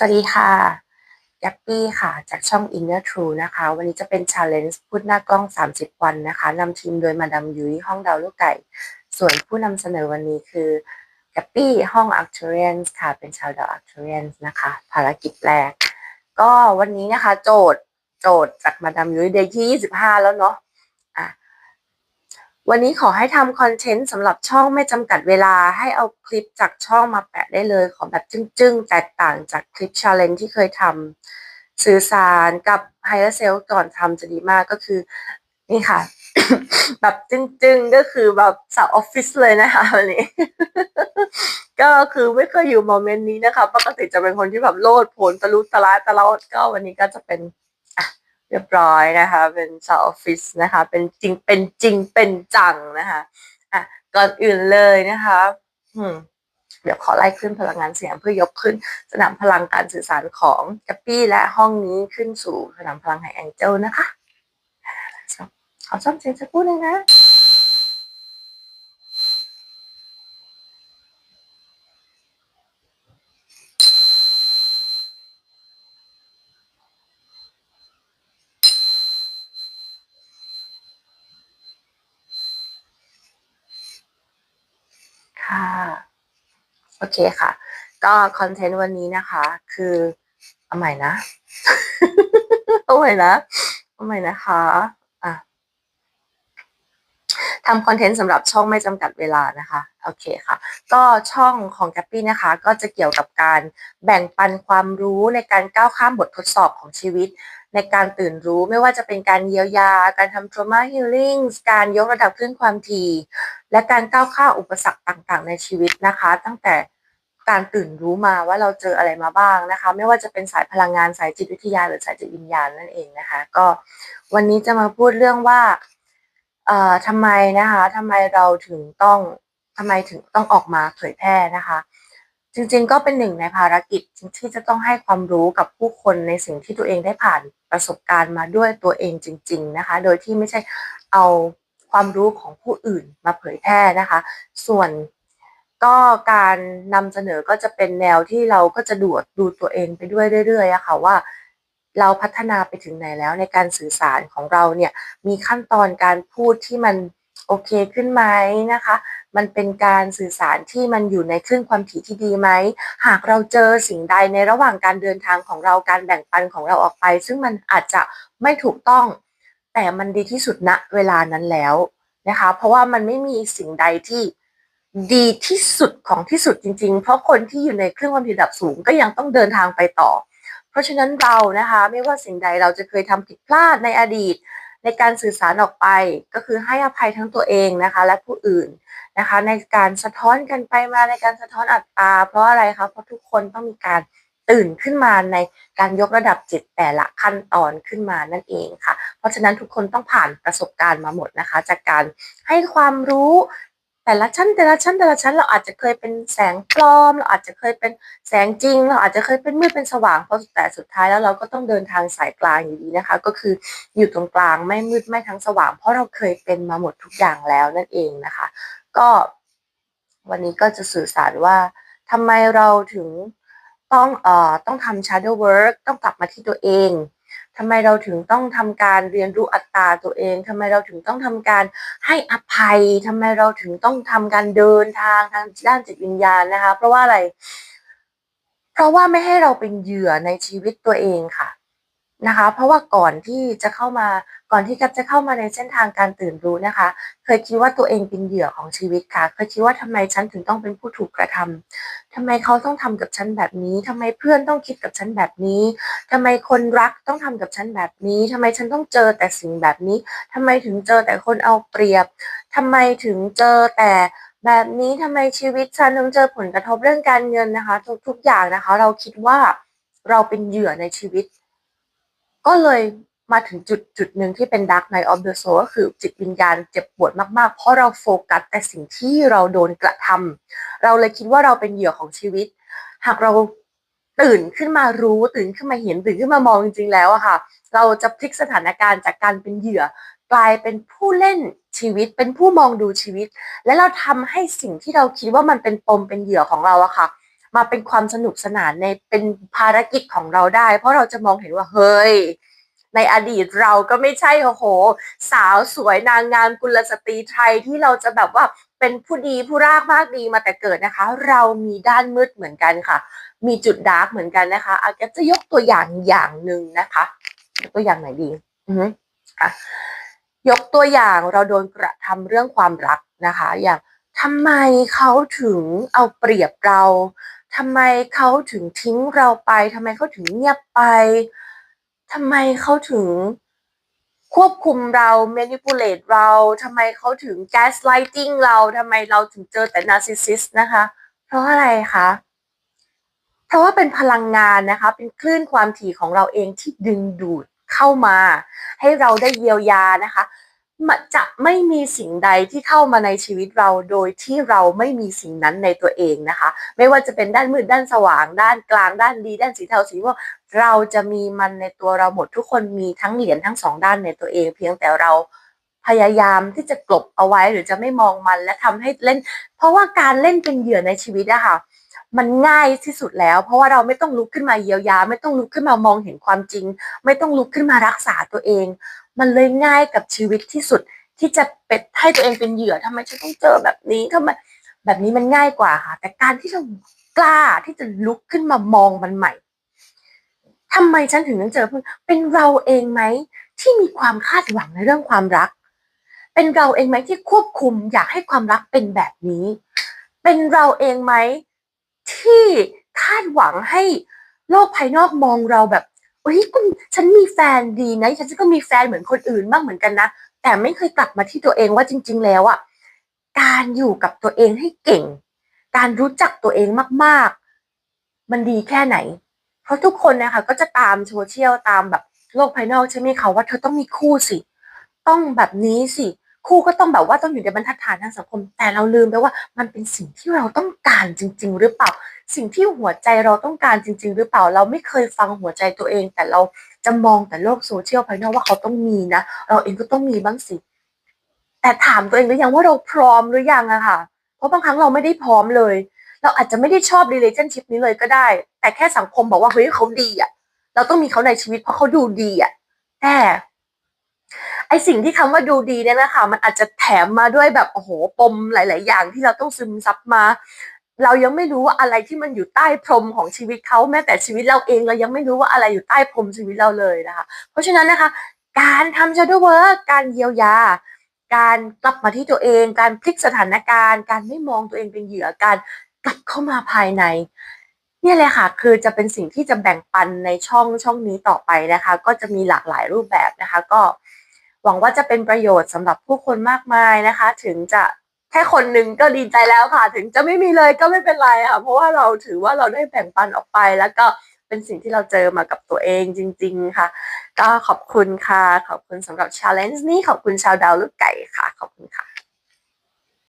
สวัสดีค่ะแกปปี้ค่ะ จากช่อง Inner True นะคะ วันนี้จะเป็น Challenge พูดหน้ากล้อง 30 วันนะคะนำทีมโดยมาดามยุ้ยห้องดาวลูกไก่ ส่วนผู้นำเสนอวันนี้คือแกปปี้ห้อง Arcturians ค่ะ เป็นชาวดาว Arcturians นะคะ ภารกิจแรก ก็วันนี้นะคะ โจทย์โจทย์จากมาดามยุ้ยเดย์ที่ 25 แล้วเนาะ วันนี้ขอให้ทำคอนเทนต์สำหรับช่องไม่จำกัดเวลาให้เอาคลิปจากช่องมาแปะได้เลย ขอแบบจึ้งๆ แตกต่างจากคลิปชาเลนจ์ที่เคยทำสื่อสารกับไฮเ e อร์เซลก่อนทำจะดีมากก็คือ นี่ค่ะ แบบจึ้งๆ ก็คือแบบสาวออฟฟิศเลยนะคะวันนี้ ก็คือไม่เคยอยู่โมเมนต์นี้นะคะ ปกติจะเป็นคนที่แบบโลดโผนตะลุตะลาตะลอดก็วันนี้ก็จะเป็น เรียบร้อยนะคะ เป็นชาวออฟฟิศนะคะ เป็นจริงเป็นจริงเป็นจังนะคะอะก่อนอื่นเลยนะคะอืมเดี๋ยวขอไล่ขึ้นพลังงานเสียงเพื่อยกขึ้นสนามพลังการสื่อสารของกัปปี้และห้องนี้ขึ้นสู่สนามพลังแห่งแองเจิลนะคะขอซ่อมเสียงสักครู่หนึงนะ ค่ะ โอเคค่ะ ก็คอนเทนต์วันนี้นะคะ คือเอาใหม่นะ เอาใหม่นะ เอาใหม่นะคะอะ ทำคอนเทนต์สำหรับช่องไม่จำกัดเวลานะคะโอเคค่ะ ก็ช่องของแกปปี้นะคะ ก็จะเกี่ยวกับการแบ่งปันความรู้ในการก้าวข้ามบททดสอบของชีวิต ในการตื่นรู้ไม่ว่าจะเป็นการเยียวยา การทำ trauma healing การยกระดับคลื่นความถี่และการก้าวข้ามอุปสรรคต่างๆ ในชีวิตนะคะ ตั้งแต่การตื่นรู้มาว่าเราเจออะไรมาบ้างนะคะ ไม่ว่าจะเป็นสายพลังงานสายจิตวิทยา หรือสายจิตวิญญาณนั่นเองนะคะ ก็วันนี้จะมาพูดเรื่องว่า เอ่อทำไมนะคะทำไมเราถึงต้องทำไมถึงต้องออกมาเผยแพร่นะคะ จริงๆก็เป็นหนึ่งในภารกิจที่จะต้องให้ความรู้กับผู้คนในสิ่งที่ตัวเองได้ผ่านประสบการณ์มาด้วยตัวเองจริง ๆนะคะ โดยที่ไม่ใช่เอาความรู้ของผู้อื่นมาเผยแพร่นะคะ ส่วนก็การนำเสนอก็จะเป็นแนวที่เราก็จะดูดดูตัวเองไปด้วยเรื่อยๆอะค่ะว่า เราพัฒนาไปถึงไหนแล้วในการสื่อสารของเราเนี่ยมีขั้นตอนการพูดที่มันโอเคขึ้นไหมนะคะ มันเป็นการสื่อสารที่มันอยู่ในคลื่นความถี่ที่ดีไหม หากเราเจอสิ่งใดในระหว่างการเดินทางของเราการแบ่งปันของเราออกไป ซึ่งมันอาจจะไม่ถูกต้อง แต่มันดีที่สุดณเวลานั้นแล้วนะคะ เพราะว่ามันไม่มีสิ่งใดที่ดีที่สุดของที่สุดจริง ๆ เพราะคนที่อยู่ในเคลื่นความถี่ระดับสูงก็ยังต้องเดินทางไปต่อ เพราะฉะนั้นเรานะคะไม่ว่าสิ่งใดเราจะเคยทำผิดพลาดในอดีต ในการสื่อสารออกไป ก็คือให้อภัยทั้งตัวเองนะคะ และผู้อื่นนะคะ ในการสะท้อนกันไปมาในการสะท้อนอัตตาเพราะอะไรคะเพราะทุกคนต้องมีการตื่นขึ้นมาในการยกระดับจิตแต่ละขั้นตอนขึ้นมานั่นเองค่ะ เพราะฉะนั้นทุกคนต้องผ่านประสบการณ์มาหมดนะคะ จากการให้ความรู้ แต่ละชั้นแต่ละชั้นแต่ละชั้นเราอาจจะเคยเป็นแสงปลอม เราอาจจะเคยเป็นแสงจริง เราอาจจะเคยเป็นมืดเป็นสว่างเพราะแต่สุดท้ายแล้วเราก็ต้องเดินทางสายกลางอยู่ดีนะคะ ก็คืออยู่ตรงกลางไม่มืดไม่ทั้งสว่าง เพราะเราเคยเป็นมาหมดทุกอย่างแล้วนั่นเองนะคะ ก็วันนี้ก็จะสื่อสารว่าทำไมเราถึงต้องเอ่อต้องทำ shadow work ต้องกลับมาที่ตัวเอง ทำไมเราถึงต้องทำการเรียนรู้อัตตาตัวเองทำไมเราถึงต้องทำการให้อภัยทำไมเราถึงต้องทำการเดินทางทางด้านจิตวิญญาณนะคะ เพราะว่าอะไร เพราะว่าไม่ให้เราเป็นเหยื่อในชีวิตตัวเองค่ะ นะคะ เพราะว่าก่อนที่จะเข้ามาก่อนที่กัจะเข้ามาในเส้นทางการตื่นรู้นะคะ เคยคิดว่าตัวเองเป็นเหยื่อของชีวิตค่ะ เคยคิดว่าทำไมฉันถึงต้องเป็นผู้ถูกกระทำทำไมเขาต้องทำกับฉันแบบนี้ทำไมเพื่อนต้องคิดกับฉันแบบนี้ทำไมคนรักต้องทำกับฉันแบบนี้ทำไมฉันต้องเจอแต่สิ่งแบบนี้ทำไมถึงเจอแต่คนเอาเปรียบทำไมถึงเจอแต่แบบนี้ทำไมชีวิตฉันต้องเจอผลกระทบเรื่องการเงินนะคะ ทุกๆอย่างนะคะ เราคิดว่าเราเป็นเหยื่อในชีวิต ก็เลยมาถึงจุดจุดหนึ่งที่เป็น Dark Night of the Soul ก็คือจิตวิญญาณเจ็บปวดมากๆ เพราะเราโฟกัสแต่สิ่งที่เราโดนกระทำเราเลยคิดว่าเราเป็นเหยื่อของชีวิต หากเราตื่นขึ้นมารู้ตื่นขึ้นมาเห็นตื่นขึ้นมามองจริงๆแล้วอะค่ะ เราจะพลิกสถานการณ์จากการเป็นเหยื่อกลายเป็นผู้เล่นชีวิตเป็นผู้มองดูชีวิต และเราทำให้สิ่งที่เราคิดว่ามันเป็นปมเป็นเหยื่อของเราอะค่ะ มาเป็นความสนุกสนานในเป็นภารกิจของเราได้ เพราะเราจะมองเห็นว่าเฮ้ยในอดีตเราก็ไม่ใช่โอ้โห สาวสวยนางงามกุลสตรีไทยที่เราจะแบบว่าเป็นผู้ดีผู้รากมากดีมาแต่เกิดนะคะ เรามีด้านมืดเหมือนกันค่ะ มีจุดดาร์กเหมือนกันนะคะอาจจะยกตัวอย่างอย่างหนึ่งนะคะยกตัวอย่างไหนดีอือฮึอะยกตัวอย่างเราโดนกระทำเรื่องความรักนะคะ อย่างทำไมเขาถึงเอาเปรียบเรา ทำไมเขาถึงทิ้งเราไปทำไมเขาถึงเงียบไปทำไมเขาถึงควบคุมเรา manipulate เราทำไมเขาถึง gaslighting เราทำไมเราถึงเจอแต่ narcissist นะคะ เพราะอะไรคะ เพราะว่าเป็นพลังงานนะคะ เป็นคลื่นความถี่ของเราเองที่ดึงดูดเข้ามา ให้เราได้เยียวยานะคะ จะไม่มีสิ่งใดที่เข้ามาในชีวิตเราโดยที่เราไม่มีสิ่งนั้นในตัวเองนะคะ ไม่ว่าจะเป็นด้านมืดด้านสว่าง ด้านกลางด้านดี ด้านสีเทาสีม่วงเราจะมีมันในตัวเราหมดทุกคนมีทั้งเหรียญทั้งสองด้านในตัวเอง เพียงแต่เราพยายามที่จะกลบเอาไว้หรือจะไม่มองมันและทำให้เล่น เพราะว่าการเล่นเป็นเหยื่อในชีวิตอะค่ะมันง่ายที่สุดแล้ว เพราะว่าเราไม่ต้องลุกขึ้นมาเยียวยา ไม่ต้องลุกขึ้นมามองเห็นความจริง ไม่ต้องลุกขึ้นมารักษาตัวเอง มันเลยง่ายกับชีวิตที่สุดที่จะเป็ดให้ตัวเองเป็นเหยื่อทำไมฉันต้องเจอแบบนี้ทำไมแบบนี้มันง่ายกว่าค่ะ แต่การที่เรากล้าที่จะลุกขึ้นมามองมันใหม่ทำไมฉันถึงต้องเจอเพื่อนเป็นเราเองไหมที่มีความคาดหวังในเรื่องความรัก เป็นเราเองไหมที่ควบคุมอยากให้ความรักเป็นแบบนี้ เป็นเราเองไหมที่คาดหวังให้โลกภายนอกมองเราแบบ เฮ้ยคุณฉันมีแฟนดีนะฉันก็มีแฟนเหมือนคนอื่นบ้างเหมือนกันนะแต่ไม่เคยกลับมาที่ตัวเองว่าจริง ๆ แล้วอะการอยู่กับตัวเองให้เก่ง การรู้จักตัวเองมากๆ มันดีแค่ไหน เพราะทุกคนนะคะก็จะตามโซเชียลตามแบบโลกภายนอกใช่ไหมคะว่าเธอต้องมีคู่สิ ต้องแบบนี้สิ คู่ก็ต้องแบบว่าต้องอยู่ในบรรทัดฐานทางสังคม แต่เราลืมไปว่ามันเป็นสิ่งที่เราต้องการจริง ๆ หรือเปล่า สิ่งที่หัวใจเราต้องการจริง ๆ หรือเปล่าเราไม่เคยฟังหัวใจตัวเอง แต่เราจะมองแต่โลกโซเชียลภายนอกว่าเขาต้องมีนะ เราเองก็ต้องมีบ้างสิ แต่ถามตัวเองหรือยังว่าเราพร้อมหรือยังอะค่ะ เพราะบางครั้งเราไม่ได้พร้อมเลย เราอาจจะไม่ได้ชอบ relationship นี้เลยก็ได้ แต่แค่สังคมบอกว่าเฮ้ยเขาดีอะเราต้องมีเขาในชีวิตเพราะเขาดูดีอะแต่ไอสิ่งที่คำว่าดูดีเนี่ยนะคะมันอาจจะแถมมาด้วยแบบโอ้โหปมหลาย ๆ อย่างที่เราต้องซึมซับมา เรายังไม่รู้ว่าอะไรที่มันอยู่ใต้พรมของชีวิตเขาแม้แต่ชีวิตเราเองเรายังไม่รู้ว่าอะไรอยู่ใต้พรมชีวิตเราเลยนะคะ เพราะฉะนั้นนะคะ การทำ shadow work การเยียวยา การกลับมาที่ตัวเอง การพลิกสถานการณ์ การไม่มองตัวเองเป็นเหยื่อการกลับเข้ามาภายในนี่เลยค่ะ คือจะเป็นสิ่งที่จะแบ่งปันในช่องช่องนี้ต่อไปนะคะ ก็จะมีหลากหลายรูปแบบนะคะ ก็หวังว่าจะเป็นประโยชน์สำหรับผู้คนมากมายนะคะ ถึงจะ แค่คนหนึ่งก็ดีใจแล้วค่ะ ถึงจะไม่มีเลยก็ไม่เป็นไรค่ะ เพราะว่าเราถือว่าเราได้แบ่งปันออกไปแล้วก็เป็นสิ่งที่เราเจอมากับตัวเองจริง ๆ ค่ะ ก็ขอบคุณค่ะ ขอบคุณสำหรับ challenge นี้ขอบคุณชาวดาวลูกไก่ค่ะ ขอบคุณค่ะ